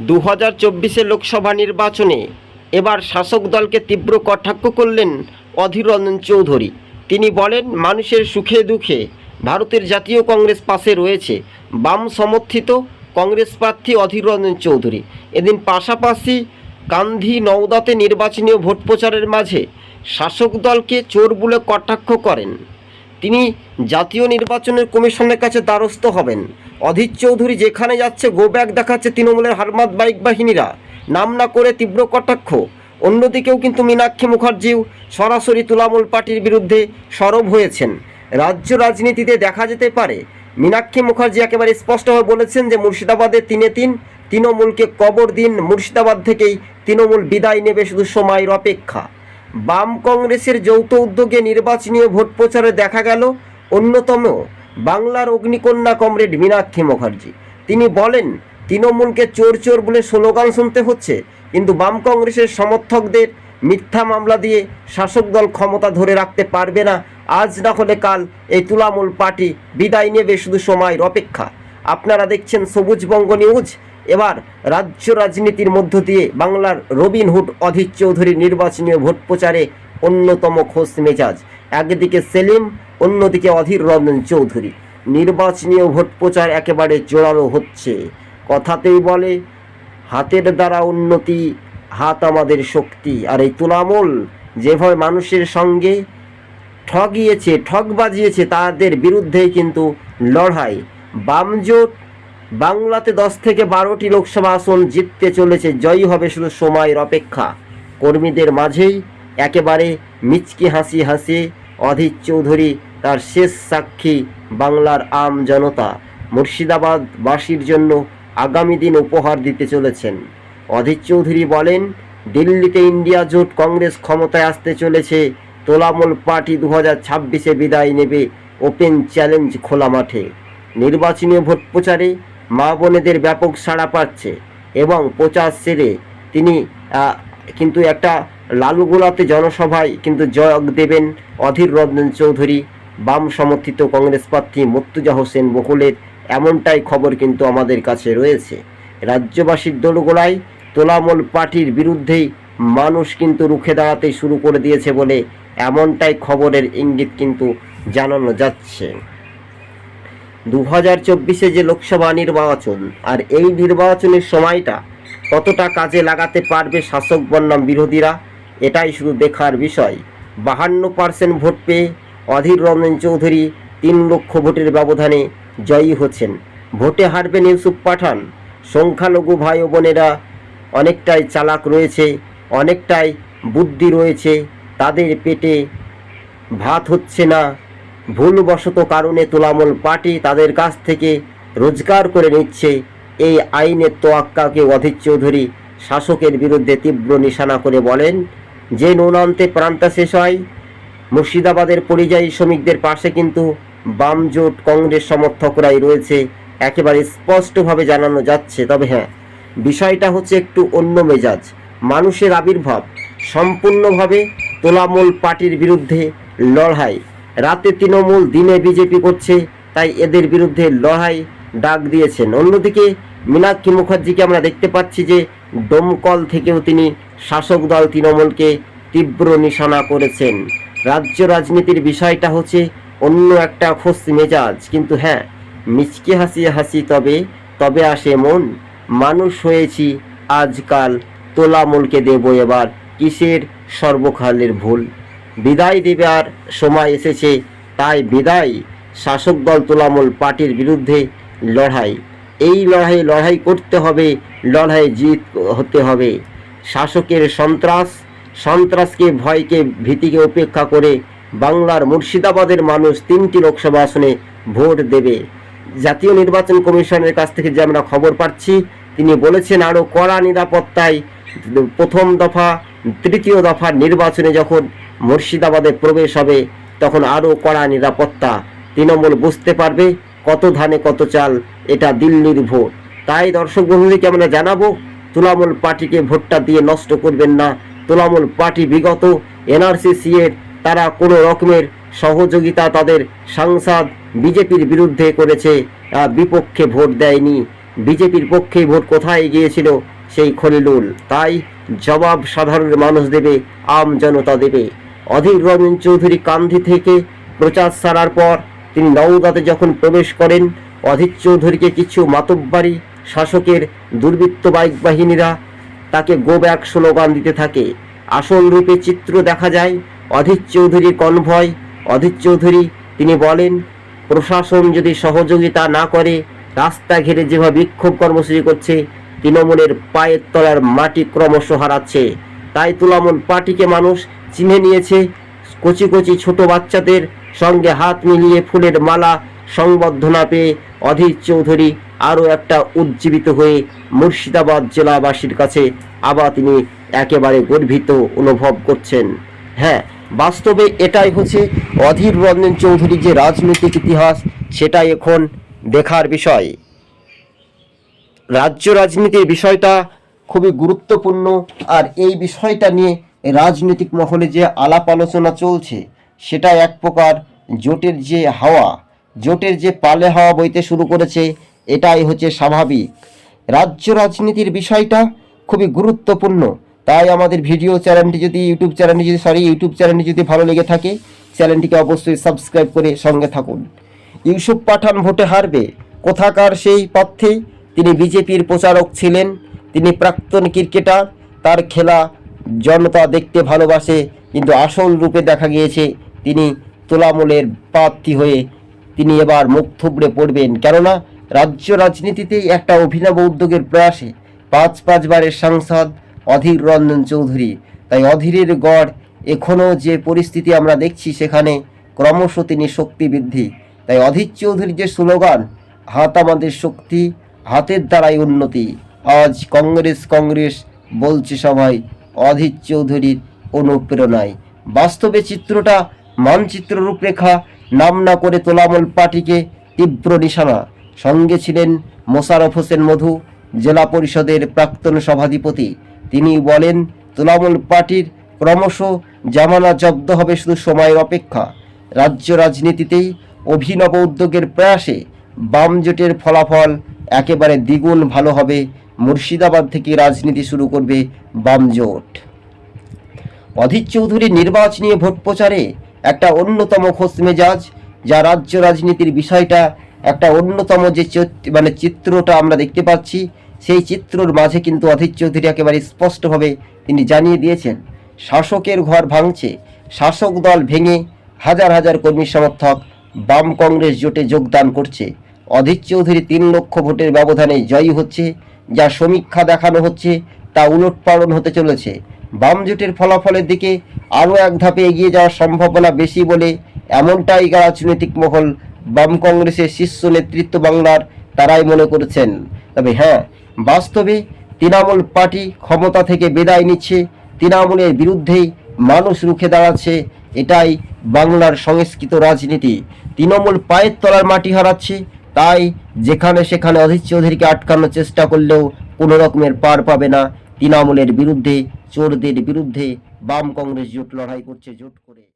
দু হাজার লোকসভা নির্বাচনে এবার শাসক দলকে তীব্র কটাক্ষ করলেন অধীর রঞ্জন চৌধুরী। তিনি বলেন, মানুষের সুখে দুঃখে ভারতের জাতীয় কংগ্রেস পাশে রয়েছে বাম সমর্থিত কংগ্রেস প্রার্থী অধীর রঞ্জন চৌধুরী। এদিন পাশাপাশি কান্ধি নওদাতে নির্বাচনী ভোট প্রচারের মাঝে শাসক দলকে চোর বলে কটাক্ষ করেন। তিনি জাতীয় নির্বাচনের কমিশনের কাছে দ্বারস্থ হবেন। অধীর চৌধুরী যেখানে যাচ্ছে গো ব্যাগ দেখাচ্ছে তৃণমূলের হারমাত বাইক বাহিনীরা। নাম না করে তীব্র কটাক্ষ। অন্যদিকেও কিন্তু মীনাক্ষী মুখার্জিও সরাসরি তুলামূল পার্টির বিরুদ্ধে সরব হয়েছেন। রাজ্য রাজনীতিতে দেখা যেতে পারে। মীনাক্ষী মুখার্জি একেবারে স্পষ্টভাবে বলেছেন যে, মুর্শিদাবাদে তিনে তিন, তৃণমূলকে কবর দিন, মুর্শিদাবাদ থেকেই তৃণমূল বিদায় নেবে শুধু সময়ের অপেক্ষা। বাম কংগ্রেসের যৌথ উদ্যোগে নির্বাচনী ভোট প্রচারে দেখা গেল অন্যতম বাংলার অগ্নিকন্যা কমরেড মীনাক্ষী মুখার্জি। তিনি বলেন, তৃণমূলকে চোর চোর বলে স্লোগান শুনতে হচ্ছে, কিন্তু বাম কংগ্রেসের সমর্থকদের মিথ্যা মামলা দিয়ে শাসক দল ক্ষমতা ধরে রাখতে পারবে না। আজ না হলে কাল এই তুলামূল পার্টি বিদায় নেবে শুধু সময়ের অপেক্ষা। আপনারা দেখছেন সবুজ বঙ্গ নিউজ এবার রাজ্য রাজনীতির মধ্য দিয়ে বাংলার রবিনহুড অধীর চৌধুরী নির্বাচনী ভোট প্রচারে অন্যতম খোঁজ মেজাজ। একদিকে সেলিম, অন্যদিকে অধীর রঞ্জন চৌধুরী। নির্বাচনী ভোট প্রচার একেবারে জোরালো হচ্ছে। কথাতেই বলে, হাতের দ্বারা উন্নতি, হাত আমাদের শক্তি। আর এই তুলামূল যেভাবে মানুষের সঙ্গে ঠগিয়েছে, ঠগ বাজিয়েছে, তাদের বিরুদ্ধেই কিন্তু লড়াই। বামজোট বাংলাতে দশ থেকে বারোটি লোকসভা আসন জিততে চলেছে, জয়ী হবে শুধু সময়ের অপেক্ষা। কর্মীদের মাঝেই একেবারে মিচকি হাসি হাসি অধীর চৌধুরী তার শেষ সাক্ষী বাংলার আম জনতা। মুর্শিদাবাদবাসীর জন্য আগামী দিন উপহার দিতে চলেছেন। অধীর চৌধুরী বলেন, দিল্লিতে ইন্ডিয়া জোট কংগ্রেস ক্ষমতায় আসতে চলেছে, তোলামূল পার্টি দু হাজার ছাব্বিশে বিদায় নেবে ওপেন চ্যালেঞ্জ খোলা মাঠে। নির্বাচনী ভোট প্রচারে মা বোনেদের ব্যাপক সাড়া পাচ্ছে এবং প্রচার সেরে তিনি কিন্তু একটা লালুগোলাতে জনসভায় কিন্তু জয়গ দেবেন অধীর রঞ্জন চৌধুরী, বাম সমর্থিত কংগ্রেস প্রার্থী মুর্তুজা হোসেন বকুলের। এমনটাই খবর কিন্তু আমাদের কাছে রয়েছে। রাজ্যবাসীর দোলগোলায় তোলামূল পার্টির বিরুদ্ধেই মানুষ কিন্তু রুখে দাঁড়াতে শুরু করে দিয়েছে বলে এমনটাই খবরের ইঙ্গিত কিন্তু জানানো যাচ্ছে। দু হাজার চব্বিশে যে লোকসভা নির্বাচন, আর এই নির্বাচনের সময়টা কতটা কাজে লাগাতে পারবে শাসক বনাম বিরোধীরা, এটাই শুধু দেখার বিষয়। বাহান্ন পার্সেন্ট ভোট পেয়ে অধীর রঞ্জন চৌধুরী তিন লক্ষ ভোটের ব্যবধানে জয়ী হচ্ছেন। ভোটে হারবেন ইউসুফ পাঠান। সংখ্যালঘু ভাই ও বোনেরা অনেকটাই চালাক রয়েছে, অনেকটাই বুদ্ধি রয়েছে, তাদের পেটে ভাত হচ্ছে না। ভুলবশত কারণে তোলামূল পার্টি তাদের কাছ থেকে রোজগার করে নিচ্ছে। এই আইনের তোয়াক্কাকে অধীর চৌধুরী শাসকের বিরুদ্ধে তীব্র নিশানা করে বলেন, যে নুনান্তে প্রান্তা শেষ হয়, মুর্শিদাবাদের পরিযায়ী শ্রমিকদের পাশে কিন্তু বাম জোট কংগ্রেস সমর্থকরাই রয়েছে। একেবারে স্পষ্টভাবে জানানো যাচ্ছে। তবে হ্যাঁ বিষয়টা হচ্ছে একটু অন্য মেজাজ। মানুষের আবির্ভাব, সম্পূর্ণভাবে তোলামূল পার্টির বিরুদ্ধে লড়াই। রাতে তৃণমূল দিনে বিজেপি করছে, তাই এদের বিরুদ্ধে লড়াই ডাক দিয়েছেন। অন্যদিকে মীনাক্ষী মুখার্জিকে আমরা দেখতে পাচ্ছি যে ডোমকল থেকেও তিনি শাসক দল তৃণমূলকে তীব্র নিশানা করেছেন। রাজ্য রাজনীতির বিষয়টা হচ্ছে অন্য একটা খোঁজ মেজাজ। কিন্তু হ্যাঁ মিচকে হাসি হাসি তবে তবে আসে মন। মানুষ হয়েছি আজকাল তোলামূলকে দেব এবার, কিসের সর্বকালের ভুল? বিদায় দেবার সময় এসেছে, তাই বিদায় শাসক দল তোলামূল পার্টির বিরুদ্ধে লড়াই। এই লড়াই লড়াই করতে হবে, লড়াই জিত হতে হবে। শাসকের সন্ত্রাস, সন্ত্রাসকে ভয়কে, ভীতিকে উপেক্ষা করে বাংলার মুর্শিদাবাদের মানুষ তিনটি লোকসভা আসনে ভোট দেবে। জাতীয় নির্বাচন কমিশনের কাছ থেকে যে আমরা খবর পাচ্ছি, তিনি বলেছেন আরও কড়া নিরাপত্তায় প্রথম দফা, তৃতীয় দফার নির্বাচনে যখন মুর্শিদাবাদে প্রবেশ হবে, তখন আরও কড়া নিরাপত্তা। তৃণমূল বুঝতে পারবে কত ধানে কত চাল, এটা দিল্লির ভোট। তাই দর্শক বন্ধুদেরকে আমরা জানাব? তুলামূল পার্টিকে ভোটটা দিয়ে নষ্ট করবেন না। তুলামূল পার্টি বিগত এনআরসিসি এর তারা কোনো রকমের সহযোগিতা তাদের সাংসদ বিজেপির বিরুদ্ধে করেছে বিপক্ষে ভোট দেয়নি। বিজেপির পক্ষে ভোট কোথায় গিয়েছিল? সেই খলিলুল। তাই জবাব সাধারণ মানুষ দেবে, আম জনতা দেবে। অধীর রঞ্জন চৌধুরী কান্ধি থেকে প্রচার সারার পর তিনি নওদাতে যখন প্রবেশ করেন, অধীর চৌধুরীকে কিছু মাতব্বারি শাসকের দুর্বৃত্ত বাইক বাহিনীরা তাকে গো ব্যাক স্লোগান দিতে থাকে। আসল রূপে চিত্র দেখা যায় অধীর চৌধুরীর কনভয়। অধীর চৌধুরী, তিনি বলেন, প্রশাসন যদি সহযোগিতা না করে রাস্তা ঘিরে যেভাবে বিক্ষোভ কর্মসূচি করছে, তৃণমূলের পায়ের তলার মাটি ক্রমশ হারাচ্ছে। তাই তুলামূল পার্টিকে মানুষ চিনে নিয়েছে। কচি কচি ছোট বাচ্চাদের সঙ্গে হাত মিলিয়ে ফুলের মালা সংবর্ধনা পেয়ে অধীর চৌধুরী আরও একটা উজ্জীবিত হয়ে মুর্শিদাবাদ জেলাবাসীর কাছে আবার তিনি একেবারে গর্বিত অনুভব করছেন। হ্যাঁ বাস্তবে এটাই হচ্ছে অধীর রঞ্জন চৌধুরীর যে রাজনৈতিক ইতিহাস, সেটাই এখন দেখার বিষয়। রাজ্য রাজনীতির বিষয়টা খুবই গুরুত্বপূর্ণ আর এই বিষয়টা নিয়ে রাজনৈতিক মহলে যে আলাপ আলোচনা চলছে, সেটা এক প্রকার জোটের যে হাওয়া, জোটের যে পালে হাওয়া বইতে শুরু করেছে, এটাই হচ্ছে স্বাভাবিক। রাজ্য রাজনীতির বিষয়টা খুবই গুরুত্বপূর্ণ। তাই আমাদের ভিডিও চ্যানেলটি যদি ইউটিউব চ্যানেলটি যদি, সরি, ইউটিউব চ্যানেলটি যদি ভালো লেগে থাকে, চ্যানেলটিকে অবশ্যই সাবস্ক্রাইব করে সঙ্গে থাকুন। ইউসুফ পাঠান ভোটে হারবে। কোথাকার সেই পথে তিনি বিজেপির প্রচারক ছিলেন। তিনি প্রাক্তন ক্রিকেটার। তার খেলা জনতা দেখতে ভালোবাসে, কিন্তু আসল রূপে দেখা গিয়েছে তিনি তোলামূলের প্রার্থী হয়ে। তিনি এবার মুখ থুবড়ে পড়বেন, কেননা রাজ্য রাজনীতিতেই একটা অভিনব উদ্যোগের প্রয়াসে পাঁচ পাঁচবারের সাংসদ অধীর রঞ্জন চৌধুরী। তাই অধীরের গড় এখনও যে পরিস্থিতি আমরা দেখছি সেখানে ক্রমশ তিনি শক্তি বৃদ্ধি। তাই অধীর চৌধুরীর যে স্লোগান, হাত আমাদের শক্তি, হাতের দ্বারাই উন্নতি, আজ কংগ্রেস কংগ্রেস বলছে সবাই অধীর চৌধুরীর অনুপ্রেরণায়। বাস্তবে চিত্রটা মানচিত্র রূপরেখা, নাম না করে তোলামূল পার্টিকে তীব্র নিশানা। সঙ্গে ছিলেন মোশারফ হোসেন মধু, জেলা পরিষদের প্রাক্তন সভাধিপতি। তিনি বলেন, তোলামূল পার্টির ক্রমশ জামানা জব্দ হবে শুধু সময়ের অপেক্ষা। রাজ্য রাজনীতিতেই অভিনব উদ্যোগের প্রয়াসে বাম জোটের ফলাফল একেবারে দ্বিগুণ ভালো হবে মুর্শিদাবাদ থেকে রাজনীতি শুরু করবে বাম জোট অধীর চৌধুরী নির্বাচনী ভোট প্রচারে একটা অন্যতম খোঁজ মেজাজ, যা রাজ্য রাজনীতির বিষয়টা একটা অন্যতম যে মানে চিত্রটা আমরা দেখতে পাচ্ছি, সেই চিত্রর মাঝে কিন্তু অধীর চৌধুরী একেবারে স্পষ্টভাবে তিনি জানিয়ে দিয়েছেন, শাসকের ঘর ভাঙছে, শাসক দল ভেঙে হাজার হাজার কর্মী সমর্থক বাম কংগ্রেস জোটে যোগদান করছে। অধীর চৌধুরী তিন লক্ষ ভোটের ব্যবধানে জয়ী হচ্ছে যা সমীক্ষা দেখানো হচ্ছে তা উলটপালন হতে চলেছে। বাম জোটের ফলাফলের দিকে আরও এক ধাপে এগিয়ে যাওয়ার সম্ভাবনা বেশি বলে এমনটাই রাজনৈতিক মহল বাম কংগ্রেসের শীর্ষ নেতৃত্ব বাংলার তারাই মনে করেছেন। তবে হ্যাঁ বাস্তবে তৃণমূল পার্টি ক্ষমতা থেকে বিদায় নিচ্ছে, তৃণমূলের বিরুদ্ধেই মানুষ রুখে দাঁড়াচ্ছে, এটাই বাংলার সংস্কৃত রাজনীতি। তৃণমূল পায়ের তলার মাটি হারাচ্ছে, তাই যেখানে সেখানে অধীর চৌধুরীকে আটকানোর চেষ্টা করলেও কোনো রকমের পার পাবে না। তৃণমূলের বিরুদ্ধে, চোরদের বিরুদ্ধে বাম কংগ্রেস জোট লড়াই করছে জোট করে।